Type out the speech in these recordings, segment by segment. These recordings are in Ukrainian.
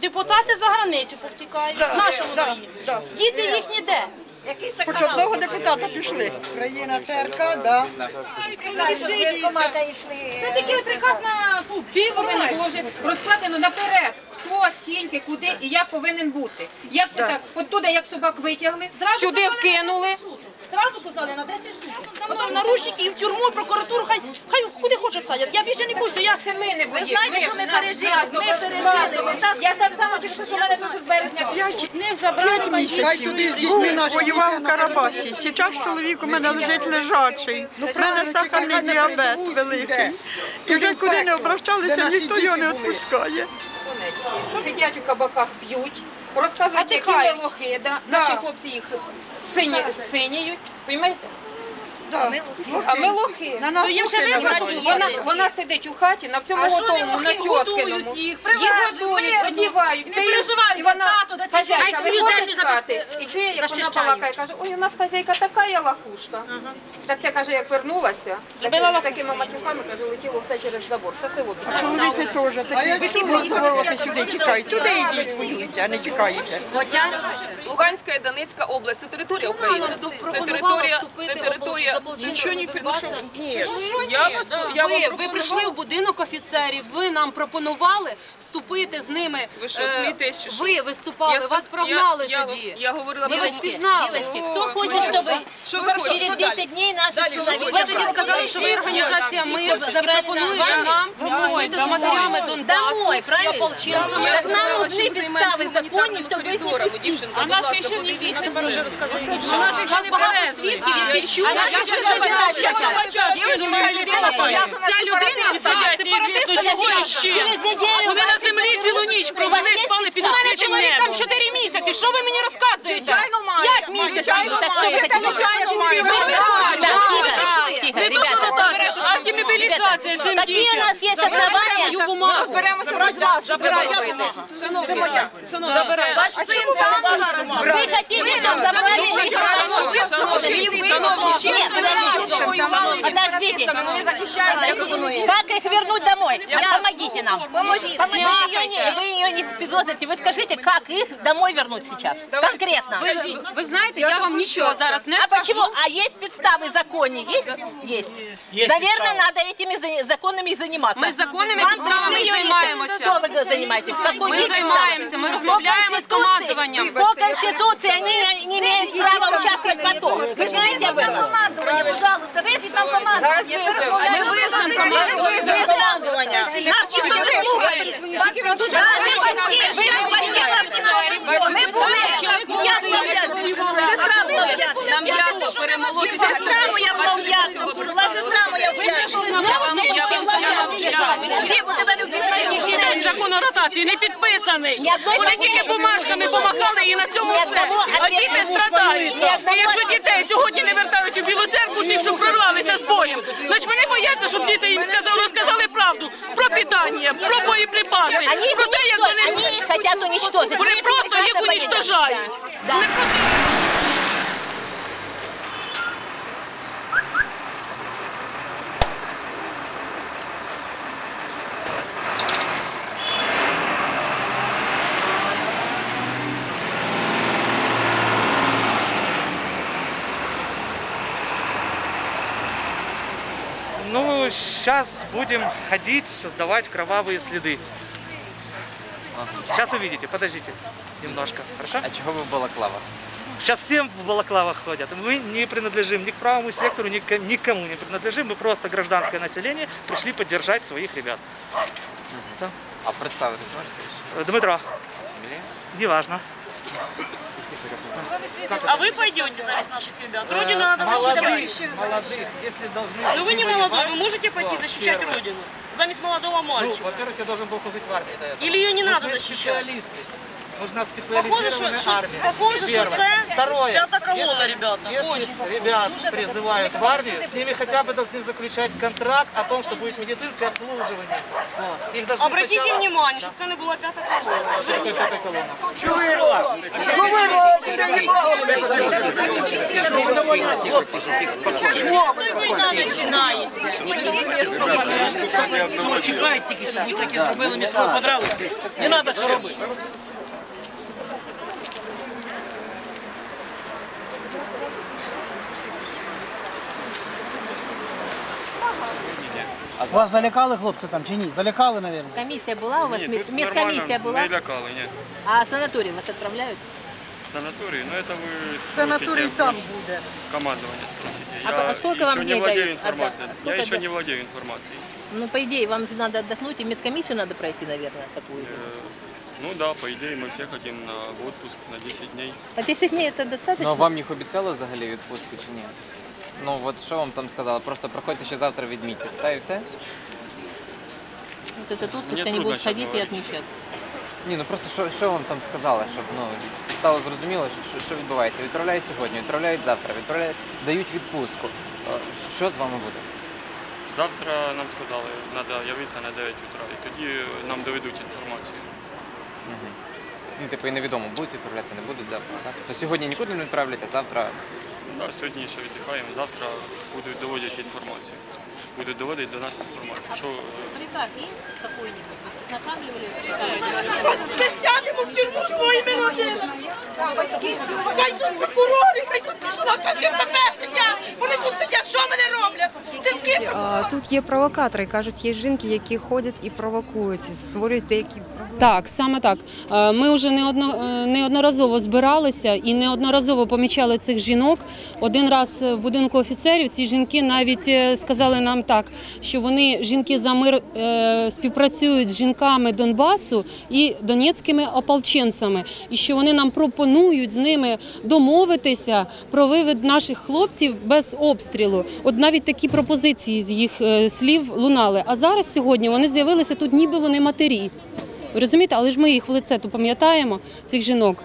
Депутати за границю повтікають. Да, в нашому да, країні. да. Діти їхні де? Хоч одного депутата пішли. Країна ТРК, да. Це такий приказ на ну, пів було вже розкладено наперед. Хто, скільки, куди і як повинен бути. Як це так? От туди, як собак витягли, сюди вкинули. Зразу казали на 10 суток. За мною в наручники і в тюрму, і в прокуратуру, хай, хай куди хоче садять. Я більше не буду. Я... Це ми не Ви знаєте, що ми пережили? Ми пережили. Ми так Я так само через що в мене дуже з березня не забрали. Хай туди з дітьми наші Воював в Карабасі. Зараз чоловік у мене лежить лежачий. У мене сахарний діабет великий. І вже куди не обращалися, ніхто його не відпускає. Сидять у кабаках, п'ють, розказують, які ми лохи, да? Да. наші хлопці їх сині, синіють, розумієте? Да. А ми лохи. На нас їм ще лохи напали. Вона, вона сидить у хаті на всьому готовому, на тьоскиному. їх, годують, одівають. все їм- переживають, і вона тато, де хазяйка живеш? Хай виходить з хати. І чує, як вона балакає, каже, ой, у нас хазяйка така я лахушка. Так це каже, як вернулася, Зробила так, такими матюками, каже, летіло все через забор. Все село підняло. Чоловіки теж такі. Ви сюди тікають. Туди йдіть воюйте, а не тікаєте. Луганська і Донецька область це територія України. Це територія, це територія. Нічого не підійшов. Ні. Я вас я вам Ви, ви пропонувала. прийшли в будинок офіцерів, ви нам пропонували вступити з ними. Ви що, е, смієтесь, чи що? Ви виступали, Я вас прогнали я, тоді. Я, я говорила Ми вас пізнали. Кто хочет, чтобы через 10 дней наши человек... Ви тоді сказали, що ви організація «Мир» і пропонуєте нам вступити з матерями Донбасу? Домой, і правильно? ополченцями. Нам нужны підстави законні, щоб їх не пустити. А наші ще не вісім. Вже розказують. У нас багато свідків, які чули, що Ця людина Сидять, неізвісно чого іще. Вони на землі цілу ніч провели, спали під У мене відкритим чоловік там небом. 4 місяці. Що ви мені розказуєте? П'ять місяців. Так такі людина, не Не то, що ротація, а демобілізація цим Какие у дітям. нас есть основания? Мою бумагу. Це моя. Забирай. Ваш син зараз Вы хотите, чтобы забрали их? Шановні, шановні, Нет, подождите, подождите. Как их вернуть домой? Помогите нам. Поможите. Вы ее не, вы ее не подозрите. Вы скажите, как их домой вернуть сейчас? Конкретно. Ви, ви знаєте, я вам нічого зараз не А скажу. почему? А есть подставы в законе? Есть? Есть. Наверное, надо этими за- законами и заниматься. Ми законними Вам підставами пришли юристы. займаємося. Что вы занимаетесь? Какой Ми есть займаємося, ми підстави? розмовляємо По з командуванням. По Конституции они не, не имеют права участвовать в АТО. Вы знаете об этом? командование, пожалуйста, выясните нам командование. Ми визнаємо командування. Нам м'ясо перемолоти. Сестра моя була в В'ятку, була сестра моя в любить. Закон о ротації не підписаний. Вони тільки бумажками помахали і на цьому все. А діти страдають. І якщо дітей сьогодні не вертають у Білу церкву, тих, що прорвалися з боєм, значить вони бояться, щоб діти їм сказали, розказали правду про питання, про боєприпаси, про те, як вони, вони просто їх понимаем. уничтожають. Да. Сейчас будем ходить, создавать кровавые следы. Сейчас увидите, подождите немножко, хорошо? А чого ви в балаклавах? Сейчас всем в балаклавах ходят. Мы не принадлежим ни к правому сектору, ни к- никому не принадлежим. Мы просто гражданское население пришли поддержать своих ребят. А представитись можете? Э, Дмитро, Фамілія? неважно. А вы пойдете завести наших ребят? Родину надо Молодых, защищать. молодых, если должны... Ну вы не молодой, вы можете пойти защищать Родину? Замість молодого Ну, мальчика. во-первых, я должен был служить в армии до этого. Или ее не надо защищать? специалисты Нужна Похоже, специализированная что- армия. похоже, что Первое. это Второе. пятая колонна, Если- ребята. Если Очень. ребят призывают в армию, с ними хотя бы должны заключать контракт о том, что будет медицинское обслуживание. Вот. Их должны Обратите сначала- внимание, чтобы це не була п'ята колона. Что такое пятая колонна? Війна починається. Цього чекають тільки, щоб їх такі зробили, ми свого подрали. Не треба це робити. Вас залякали хлопці там чи ні? Залякали, мабуть. Комиссия была у вас? Мед- Медкомиссия была? лякали, ні. А санаторий вас отправляют? Санаторий, ну это вы спросите. Санаторій там вы буде. командование спросите. А Я а сколько еще вам не дней владею дают? информацией. Отда- Я сколько еще дней? не владею информацией. Ну, по идее, вам же надо отдохнуть, и медкомиссию надо пройти, наверное, какую-то. Э, Ну да, по идее мы все хотим на отпуск на 10 дней. А 10 дней это достаточно? Ну, а вам їх обіцяли взагалі відпустку чи ні? Ну, от що вам там сказали? Просто приходьте ще завтра відмітьтесь, та і все? Вот отпуск Мне они трудно будут сейчас ходить и говорить. отмечаться. Ні, ну просто що, що вам там сказали, щоб ну, стало зрозуміло, що, що відбувається. Відправляють сьогодні, відправляють завтра, відправляють, дають відпустку. Е, Що з вами буде? Завтра нам сказали, треба явитися на 9 утра. І тоді нам доведуть інформацію. Ну, типу, і невідомо, будуть відправляти, не будуть завтра. Так? То сьогодні нікуди не відправлять, а завтра Да, сьогодні ще віддихаємо, завтра будуть доводити інформацію. Будуть доводити до нас інформацію. Що е, Приказ есть какой-нибудь? Накапливали Ми сядемо в тюрму своїми родинами. Хай тут прокурори, хай тут ці шлака КПП сидять. Вони тут сидять, що мене роблять? Синки Тут є провокатори, кажуть, є жінки, які ходять і провокують, створюють деякі. Так, саме так. Е, Ми вже е, неодноразово збиралися і неодноразово помічали цих жінок. Один раз в будинку офіцерів ці жінки навіть е, сказали нам так, що вони жінки за мир співпрацюють з жінками Донбасу і донецькими ополченцями, і що вони нам пропонують з ними домовитися про вивід наших хлопців без обстрілу. От навіть такі пропозиції з їх слів лунали. А зараз сьогодні вони з'явилися тут, ніби вони матері. Ви розумієте, але ж ми їх в лице то пам'ятаємо, цих жінок.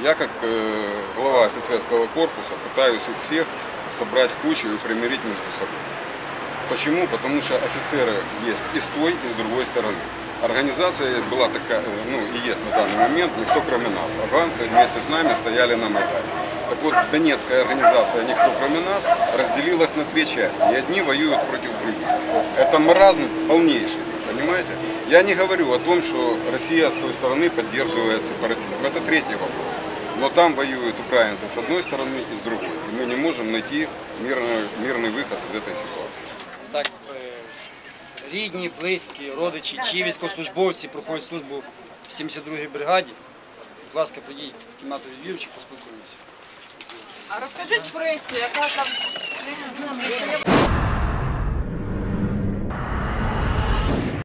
Я как э, глава офицерского корпуса пытаюсь их всех собрать в кучу и примирить между собой. Почему? Потому что офицеры есть и с той, и с другой стороны. Организация была такая, э, ну и есть на данный момент, никто кроме нас. Афганцы вместе с нами стояли на Майдане. Так вот, Донецкая организация «Никто кроме нас» разделилась на две части, и одни воюют против других. Это маразм полнейший, понимаете? Я не говорю о том, что Россия с той стороны поддерживает сепаратизм. Это третий вопрос. Но там воюют украинцы с одной стороны и с другой. И мы не можем найти мирный, мирный выход из этой ситуации. Так, е, рідні, близькі, родичі чи військовослужбовці проходять службу в 72-й бригаді. Будь ласка, прийдіть в кімнату відвідувачів, поспілкуємося. А розкажіть пресі, яка там